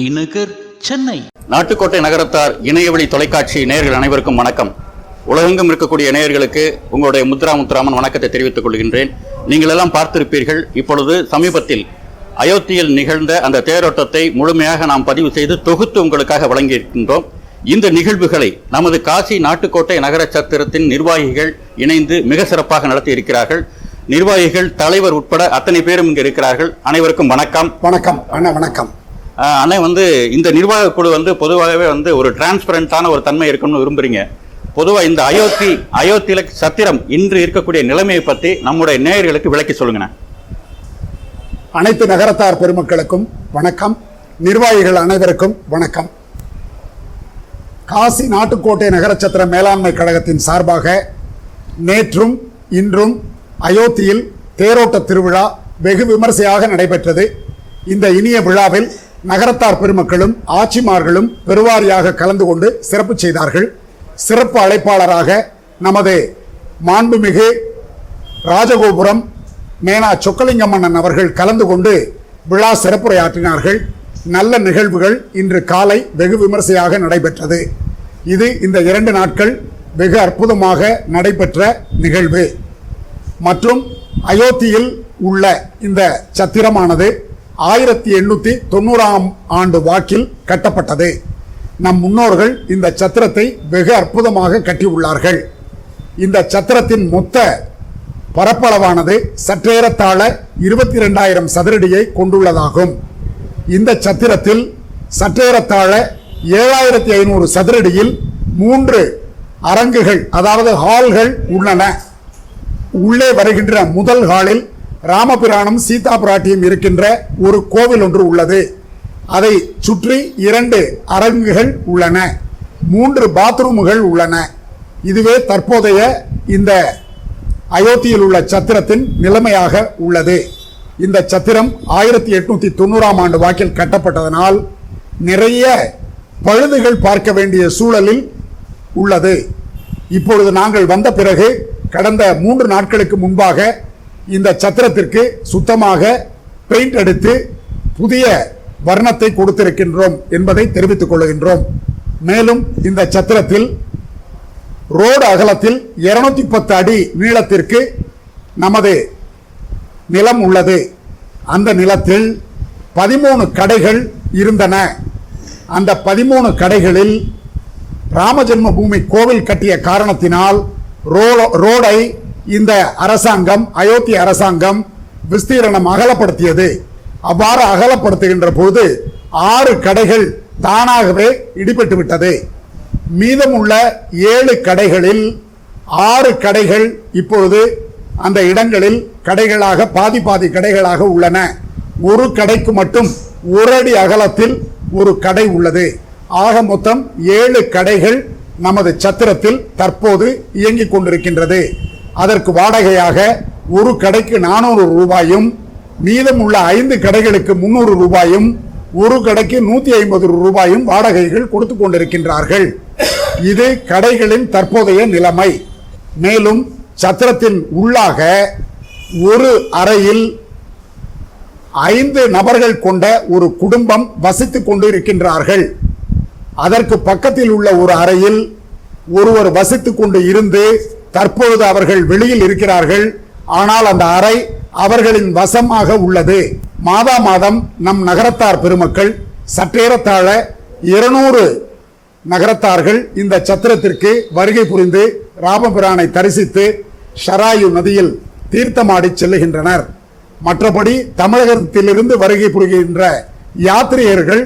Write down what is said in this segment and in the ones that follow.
T Nagar Chennai. Nattukottai Nagarathar இணையவழி தொலைக்காட்சி நேயர்கள் அனைவருக்கும் வணக்கம். உலகெங்கும் இருக்கக்கூடிய நேயர்களுக்கு உங்களுடைய முத்ரா முத்துராமன் வணக்கத்தை தெரிவித்துக் கொள்கின்றேன். நீங்கள் எல்லாம் பார்த்திருப்பீர்கள் இப்பொழுது சமீபத்தில் அயோத்தியில் நிகழ்ந்த அந்த தேரோட்டத்தை முழுமையாக நாம் பதிவு செய்து தொகுத்து உங்களுக்காக வழங்கியிருக்கின்றோம். இந்த நிகழ்வுகளை நமது காசி நாட்டுக்கோட்டை நகர சத்திரத்தின் நிர்வாகிகள் இணைந்து மிக சிறப்பாக நடத்தி இருக்கிறார்கள். நிர்வாகிகள் தலைவர் உட்பட அத்தனை பேரும் இங்கு இருக்கிறார்கள். அனைவருக்கும் வணக்கம். வணக்கம். அண்ணா வணக்கம். ஆனால் வந்து இந்த நிர்வாக குழு வந்து பொதுவாகவே வந்து ஒரு டிரான்ஸ்பரண்டான ஒரு தன்மை இருக்கணும்னு விரும்புறீங்க. பொதுவாக இந்த அயோத்தி அயோத்தியில சத்திரம் இன்று இருக்கக்கூடிய நிலைமையை பற்றி நம்முடைய நேயர்களுக்கு விளக்கி சொல்லுங்கண்ணே. அனைத்து நகரத்தார் பெருமக்களுக்கும் வணக்கம். நிர்வாகிகள் அனைவருக்கும் வணக்கம். காசி நாட்டுக்கோட்டை நகரச்சத்திர மேலாண்மை கழகத்தின் சார்பாக நேற்றும் இன்றும் அயோத்தியில் தேரோட்ட திருவிழா வெகு விமர்சையாக நடைபெற்றது. இந்த இனிய விழாவில் நகரத்தார் பெருமக்களும் ஆட்சிமார்களும் பெருவாரியாக கலந்து கொண்டு சிறப்பு செய்தார்கள். சிறப்பு அழைப்பாளராக நமது மாண்புமிகு ராஜகோபுரம் மேனா சொக்கலிங்கம்மன்னன் அவர்கள் கலந்து கொண்டு விழா சிறப்புரையாற்றினார்கள். நல்ல நிகழ்வுகள் இன்று காலை வெகு விமர்சையாக நடைபெற்றது. இது இந்த இரண்டு நாட்கள் வெகு அற்புதமாக நடைபெற்ற நிகழ்வு. மற்றும் அயோத்தியில் உள்ள இந்த சத்திரமானது ஆயிரத்தி எண்ணூத்தி தொண்ணூறாம் ஆண்டு வாக்கில் கட்டப்பட்டது. நம் முன்னோர்கள் இந்த சத்திரத்தை வெகு அற்புதமாக கட்டியுள்ளார்கள். இந்த சத்திரத்தின் மொத்த பரப்பளவானது சற்றேறத்தாழ இருபத்தி ரெண்டாயிரம் சதுரடியை கொண்டுள்ளதாகும். இந்த சத்திரத்தில் சற்றேறத்தாழ ஏழாயிரத்தி ஐநூறு சதுரடியில் மூன்று அரங்குகள் அதாவது ஹால்கள் உள்ளன. உள்ளே வருகின்ற முதல் ஹாலில் ராமபிரானும் சீதா பிராட்டியும் இருக்கின்ற ஒரு கோவில் ஒன்று உள்ளது. அதை சுற்றி இரண்டு அரங்குகள் உள்ளன. மூன்று பாத்ரூமுகள் உள்ளன. இதுவே தற்போதைய இந்த அயோத்தியில் உள்ள சத்திரத்தின் நிலைமையாக உள்ளது. இந்த சத்திரம் ஆயிரத்தி எட்நூத்தி தொண்ணூறாம் ஆண்டு வாக்கில் கட்டப்பட்டதனால் நிறைய பழுதுகள் பார்க்க வேண்டிய சூழலில் உள்ளது. இப்பொழுது நாங்கள் வந்த பிறகு கடந்த மூன்று நாட்களுக்கு முன்பாக இந்த சத்திரத்திற்கு சுத்தமாக பெயிண்ட் அடித்து புதிய வர்ணத்தை கொடுத்திருக்கின்றோம் என்பதை தெரிவித்துக் கொள்கின்றோம். மேலும் இந்த சத்திரத்தில் ரோடு அகலத்தில் 210 பத்து அடி நீளத்திற்கு நமது நிலம் உள்ளது. அந்த நிலத்தில் பதிமூணு கடைகள் இருந்தன. அந்த பதிமூணு கடைகளில் ராமஜென்ம பூமி கோவில் கட்டிய காரணத்தினால் ரோ- ரோடை இந்த அரசாங்கம் அயோத்தி அரசாங்கம் விஸ்தீரணம் அகலப்படுத்தியது. அவ்வாறு அகலப்படுத்துகின்ற போது ஆறு கடைகள் தானாகவே இடிபட்டு விட்டது. மீதமுள்ள ஏழு கடைகளில் ஆறு கடைகள் இப்பொழுது அந்த இடங்களில் கடைகளாக பாதி பாதி கடைகளாக உள்ளன. ஒரு கடைக்கு மட்டும் ஒரு அடி அகலத்தில் ஒரு கடை உள்ளது. ஆக மொத்தம் ஏழு கடைகள் நமது சத்திரத்தில் தற்போது இயங்கிக் கொண்டிருக்கின்றது. அதற்கு வாடகையாக ஒரு கடைக்கு நானூறு ரூபாயும் மீதமுள்ள ஐந்து கடைகளுக்கு முன்னூறு ரூபாயும் ஒரு கடைக்கு நூற்றி ஐம்பது ரூபாயும் வாடகைகள் கொடுத்து கொண்டிருக்கின்றார்கள். இது கடைகளின் தற்போதைய நிலைமை. மேலும் சத்திரத்தின் உள்ளாக ஒரு அறையில் ஐந்து நபர்கள் கொண்ட ஒரு குடும்பம் வசித்து கொண்டு இருக்கின்றார்கள் அதற்கு பக்கத்தில் உள்ள ஒரு அறையில் ஒருவர் வசித்து கொண்டு இருந்து தற்பொழுது அவர்கள் வெளியில் இருக்கிறார்கள். ஆனால் அந்த அறை அவர்களின் வசமாக உள்ளது. மாதா மாதம் நம் நகரத்தார் பெருமக்கள் சற்றேறத்தாழ இருநூறு நகரத்தார்கள் இந்த சத்திரத்திற்கு வருகை புரிந்து ராமபிரானை தரிசித்து ஷராயு நதியில் தீர்த்தமாடி செல்லுகின்றனர். மற்றபடி தமிழகத்திலிருந்து வருகை புரிகின்ற யாத்திரியர்கள்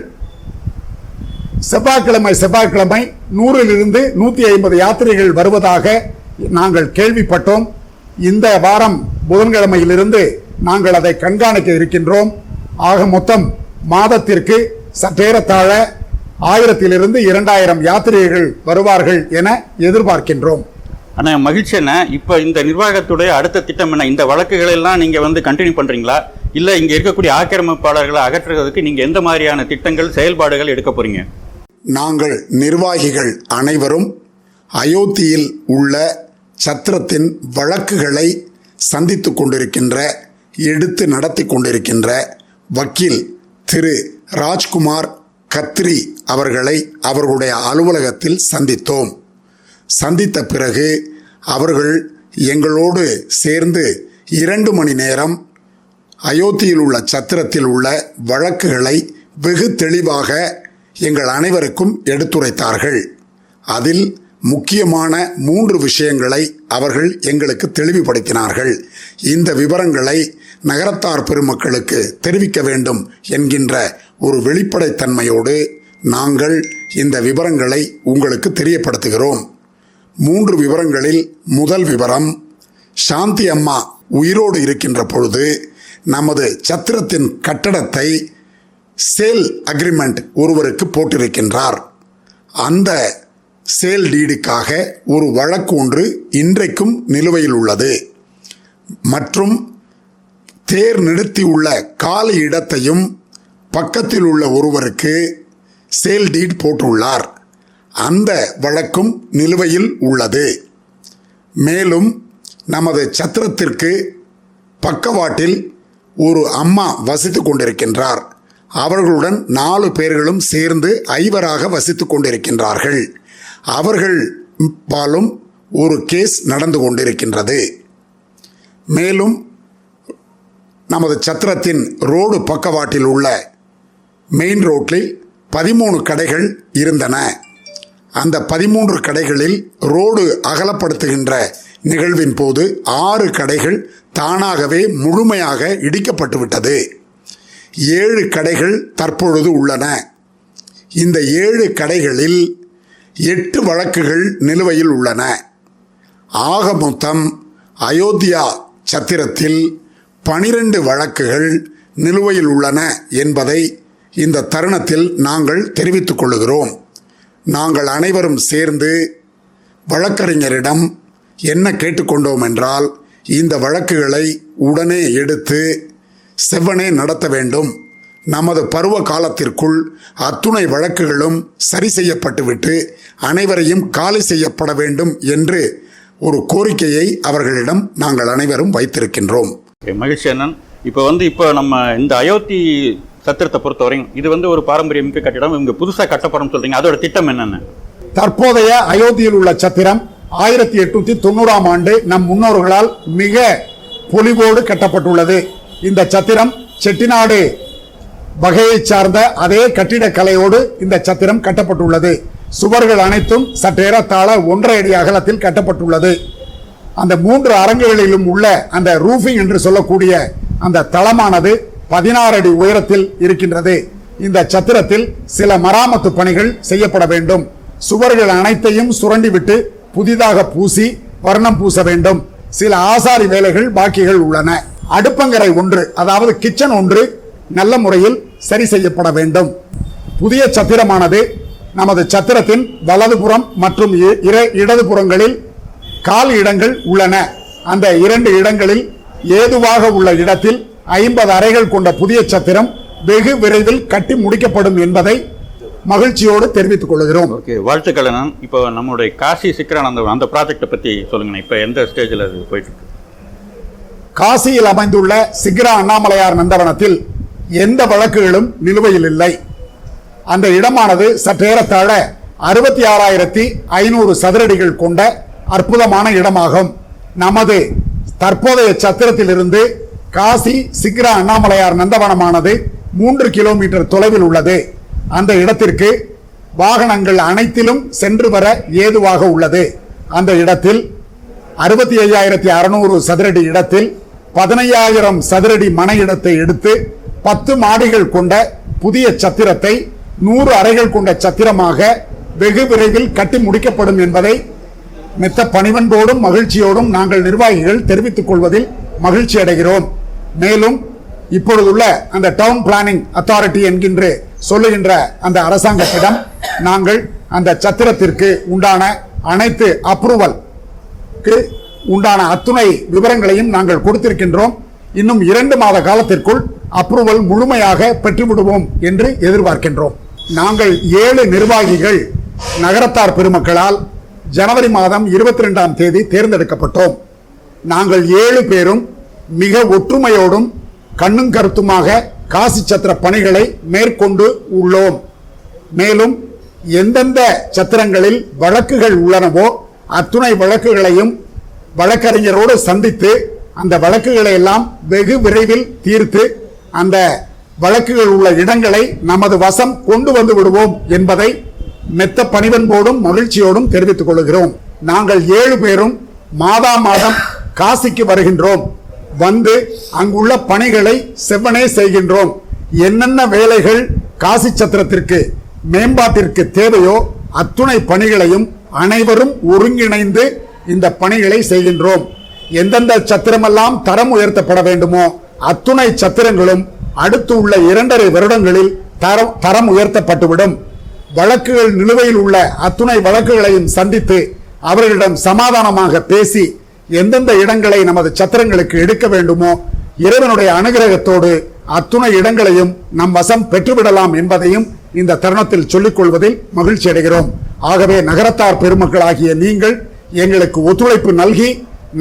செவ்வாய்க்கிழமை செவ்வாய்க்கிழமை நூறிலிருந்து நூத்தி ஐம்பது யாத்திரைகள் வருவதாக நாங்கள் கேள்விப்பட்டோம். இந்த வாரம் புதன்கிழமையிலிருந்து நாங்கள் அதை கண்காணிக்க இருக்கின்றோம். ஆக மொத்தம் மாதத்திற்கு சற்றேறத்தாழ ஆயிரத்திலிருந்து இரண்டாயிரம் யாத்திரிகர்கள் வருவார்கள் என எதிர்பார்க்கின்றோம். அண்ணா மகிழ்ச்சி அண்ணா. இப்போ இந்த நிர்வாகத்துடைய அடுத்த திட்டம் என்ன? இந்த வழக்குகளை எல்லாம் நீங்க வந்து கண்டினியூ பண்றீங்களா? இல்ல இங்க இருக்கக்கூடிய ஆக்கிரமிப்பாளர்களை அகற்றுறதுக்கு நீங்க எந்த மாதிரியான திட்டங்கள் செயல்பாடுகள் எடுக்க போறீங்க? நாங்கள் நிர்வாகிகள் அனைவரும் அயோத்தியில் உள்ள சத்திரத்தின் வழக்குகளை சந்தித்து கொண்டிருக்கின்ற எடுத்து நடத்தி கொண்டிருக்கின்ற வக்கீல் திரு ராஜ்குமார் கத்ரி அவர்களை அவர்களுடைய அலுவலகத்தில் சந்தித்தோம். சந்தித்த பிறகு அவர்கள் எங்களோடு சேர்ந்து இரண்டு மணி நேரம் அயோத்தியில் உள்ள சத்திரத்தில் உள்ள வழக்குகளை வெகு தெளிவாக எங்கள் அனைவருக்கும் எடுத்துரைத்தார்கள். அதில் முக்கியமான மூன்று விஷயங்களை அவர்கள் எங்களுக்கு தெளிவுபடுத்தினார்கள். இந்த விவரங்களை நகரத்தார் பெருமக்களுக்கு தெரிவிக்க வேண்டும் என்கின்ற ஒரு வெளிப்படைத்தன்மையோடு நாங்கள் இந்த விவரங்களை உங்களுக்கு தெரியப்படுத்துகிறோம். மூன்று விவரங்களில் முதல் விவரம் சாந்தி அம்மா உயிரோடு இருக்கின்ற பொழுது நமது சத்திரத்தின் கட்டடத்தை சேல் அக்ரிமெண்ட் ஒருவருக்கு போட்டிருக்கின்றார். அந்த சேல் டீடுக்காக ஒரு வழக்கு ஒன்று இன்றைக்கும் நிலுவையில் உள்ளது. மற்றும் தேர் நிறுத்தியுள்ள காலி இடத்தையும் பக்கத்தில் உள்ள ஒருவருக்கு சேல் டீட் போட்டுள்ளார். அந்த வழக்கும் நிலுவையில் உள்ளது. மேலும் நமது சத்திரத்திற்கு பக்கவாட்டில் ஒரு அம்மா வசித்து கொண்டிருக்கின்றார். அவர்களுடன் நாலு பேர்களும் சேர்ந்து ஐவராக வசித்து கொண்டிருக்கின்றார்கள். அவர்கள் பாலும் ஒரு கேஸ் நடந்து கொண்டிருக்கின்றது. மேலும் நமது சத்திரத்தின் ரோடு பக்கவாட்டில் உள்ள மெயின் ரோட்டில் பதிமூணு கடைகள் இருந்தன. அந்த பதிமூன்று கடைகளில் ரோடு அகலப்படுத்துகின்ற நிகழ்வின் போது ஆறு கடைகள் தானாகவே முழுமையாக இடிக்கப்பட்டு விட்டது. ஏழு கடைகள் தற்பொழுது உள்ளன. இந்த ஏழு கடைகளில் எட்டு வழக்குகள் நிலுவையில் உள்ளன. ஆக மொத்தம் அயோத்தியா சத்திரத்தில் பனிரெண்டு வழக்குகள் நிலுவையில் உள்ளன என்பதை இந்த தருணத்தில் நாங்கள் தெரிவித்துக் கொள்கிறோம். நாங்கள் அனைவரும் சேர்ந்து வழக்கறிஞரிடம் என்ன கேட்டுக்கொண்டோம் என்றால் இந்த வழக்குகளை உடனே எடுத்து செவ்வனே நடத்த வேண்டும். நமது பருவ காலத்திற்குள் அத்துணை வழக்குகளும் சரி செய்யப்பட்டுவிட்டு அனைவரையும் காலி செய்யப்பட வேண்டும் என்று ஒரு கோரிக்கையை அவர்களிடம் நாங்கள் அனைவரும் வைத்திருக்கின்றோம். மகிழ்ச்சி அண்ணன். இப்போ வந்து இப்போ நம்ம இந்த அயோத்தி சத்திரத்தை பொறுத்தவரையும் இது வந்து ஒரு பாரம்பரியமிக்க கட்டிடம். இவங்க புதுசாக கட்டப்படும் சொல்றீங்க. அதோட திட்டம் என்னென்ன? தற்போதைய அயோத்தியில் உள்ள சத்திரம் ஆயிரத்தி எட்நூத்தி தொண்ணூறாம் ஆண்டு நம் முன்னோர்களால் மிக பொலிவோடு கட்டப்பட்டுள்ளது. இந்த சத்திரம் செட்டிநாடு வகையை சார்ந்த அதே கட்டிடக்கலையோடு இந்த சத்திரம் கட்டப்பட்டுள்ளது. சுவர்கள் அனைத்தும் சற்றேறத்தாழ ஒன்றரை அடி அகலத்தில் கட்டப்பட்டுள்ளது. அந்த மூன்று அரங்குகளிலும் உள்ள அந்த ரூஃபிங் என்று சொல்லக்கூடிய அந்த தளமானது பதினாறு அடி உயரத்தில் இருக்கின்றது. இந்த சத்திரத்தில் சில மராமத்து பணிகள் செய்யப்பட வேண்டும். சுவர்கள் அனைத்தையும் சுரண்டிவிட்டு புதிதாக பூசி வர்ணம் பூச வேண்டும். சில ஆசாரி வேலைகள் பாக்கிகள் உள்ளன. அடுப்பங்கரை ஒன்று அதாவது கிச்சன் ஒன்று நல்ல முறையில் சரி செய்யப்பட வேண்டும். புதிய சத்திரமானது நமது சத்திரத்தின் வலதுபுறம் மற்றும் இடதுபுறங்களில் கால் இடங்கள் உள்ளன. அந்த இரண்டு இடங்களில் ஏதுவாக உள்ள இடத்தில் ஐம்பது அறைகள் கொண்ட புதிய சத்திரம் வெகு விரைவில் கட்டி முடிக்கப்படும் என்பதை மகிழ்ச்சியோடு தெரிவித்துக் கொள்கிறோம். ஓகே வாழ்த்துக்கள் அண்ணன் இப்போ நம்மளுடைய காசி சிக்கரானந்த அந்த ப்ராஜெக்டை பற்றி சொல்லுங்கண்ணா. இப்போ எந்த ஸ்டேஜில் அது போயிட்டு காசியில் அமைந்துள்ள சிக்ரா அண்ணாமலையார் நந்தவனத்தில் எந்த வழக்குகளும் நிலுவையில் இல்லை. அந்த இடமானது சற்றேறத்தாழ அறுபத்தி ஆறாயிரத்தி ஐநூறு சதுரடிகள் கொண்ட அற்புதமான இடமாகும். நமது தற்போதைய சத்திரத்திலிருந்து காசி சிக்ரா அண்ணாமலையார் நந்தவனமானது மூன்று கிலோமீட்டர் தொலைவில் உள்ளது. அந்த இடத்திற்கு வாகனங்கள் அனைத்திலும் சென்று வர ஏதுவாக உள்ளது. அந்த இடத்தில் அறுபத்தி ஐயாயிரத்தி அறுநூறு சதுரடி இடத்தில் பதினையாயிரம் சதுரடி மன இடத்தை எடுத்து பத்து மாடிகள் கொண்ட புதிய சத்திரத்தை நூறு அறைகள் கொண்ட சத்திரமாக வெகு விரைவில் கட்டி முடிக்கப்படும் என்பதை மித்த பணிவன்போடும் மகிழ்ச்சியோடும் நாங்கள் நிர்வாகிகள் தெரிவித்துக் கொள்வதில் மகிழ்ச்சி அடைகிறோம். மேலும் இப்பொழுதுள்ள அந்த டவுன் பிளானிங் அத்தாரிட்டி என்கின்ற சொல்லுகின்ற அந்த அரசாங்கத்திடம் நாங்கள் அந்த சத்திரத்திற்கு உண்டான அனைத்து அப்ரூவல் உண்டான அத்துணை விவரங்களையும் நாங்கள் கொடுத்திருக்கின்றோம். இன்னும் இரண்டு மாத காலத்திற்குள் அப்ரூவல் முழுமையாக பெற்றுவிடுவோம் என்று எதிர்பார்க்கின்றோம். நாங்கள் ஏழு நிர்வாகிகள் நகரத்தார் பெருமக்களால் ஜனவரி மாதம் இருபத்தி ரெண்டாம் தேதி தேர்ந்தெடுக்கப்பட்டோம். நாங்கள் ஏழு பேரும் மிக ஒற்றுமையோடும் கண்ணும் கருத்துமாக காசி சத்திர பணிகளை மேற்கொண்டு உள்ளோம். மேலும் எந்தெந்த சத்திரங்களில் வழக்குகள் உள்ளனவோ அத்துணை வழக்குகளையும் வழக்கறிஞரோடு சந்தித்து அந்த வழக்குகளை எல்லாம் வெகு விரைவில் தீர்த்து அந்த வழக்குகள் உள்ள இடங்களை நமது வசம் கொண்டு வந்து விடுவோம் என்பதை மெத்த பணிவன்போடும் மகிழ்ச்சியோடும் தெரிவித்துக் கொள்கிறோம். நாங்கள் ஏழு பேரும் மாதா மாதம் காசிக்கு வருகின்றோம். வந்து அங்குள்ள பணிகளை செவ்வனே செய்கின்றோம். என்னென்ன வேலைகள் காசி சத்திரத்திற்கு மேம்பாட்டிற்கு தேவையோ அத்துணை பணிகளையும் அனைவரும் ஒருங்கிணைந்து இந்த பணிகளை செய்கின்றோம். எந்தெந்த சத்திரமெல்லாம் தரம் உயர்த்தப்பட வேண்டுமோ அத்துணை சத்திரங்களும் அடுத்து உள்ள இரண்டரை வருடங்களில் தரம் தரம் உயர்த்தப்பட்டுவிடும். வழக்குகள் நிலுவையில் உள்ள அத்துணை வழக்குகளையும் சந்தித்து அவர்களிடம் சமாதானமாக பேசி எந்தெந்த இடங்களை நமது சத்திரங்களுக்கு எடுக்க வேண்டுமோ இறைவனுடைய அனுகிரகத்தோடு அத்துணை இடங்களையும் நம் வசம் பெற்றுவிடலாம் என்பதையும் இந்த தருணத்தில் சொல்லிக் கொள்வதில் மகிழ்ச்சி அடைகிறோம். ஆகவே நகரத்தார் பெருமக்களாகிய நீங்கள் எங்களுக்கு ஒத்துழைப்பு நல்கி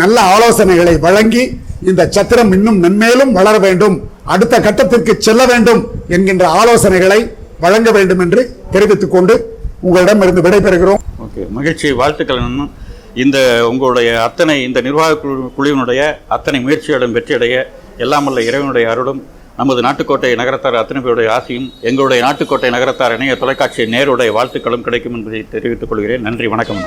நல்ல ஆலோசனைகளை வழங்கி இந்த சத்திரம் இன்னும் மென்மேலும் வளர வேண்டும். அடுத்த கட்டத்திற்கு செல்ல வேண்டும் என்கின்ற ஆலோசனைகளை வழங்க வேண்டும் என்று தெரிவித்துக் கொண்டு உங்களிடமிருந்து விடைபெறுகிறோம் ஓகே மகிழ்ச்சி வாழ்த்துக்கள் இந்த உங்களுடைய அத்தனை இந்த நிர்வாக குழு குழுவினுடைய அத்தனை முயற்சிகளும் வெற்றியடைய எல்லாமல்ல இறைவனுடைய அருளும் நமது நாட்டுக்கோட்டை நகரத்தார் அத்தனை பேருடைய ஆசையும் எங்களுடைய நாட்டுக்கோட்டை நகரத்தார் இணைய தொலைக்காட்சி நேருடைய வாழ்த்துக்களும் கிடைக்கும் என்பதை தெரிவித்துக் கொள்கிறேன். நன்றி வணக்கம்.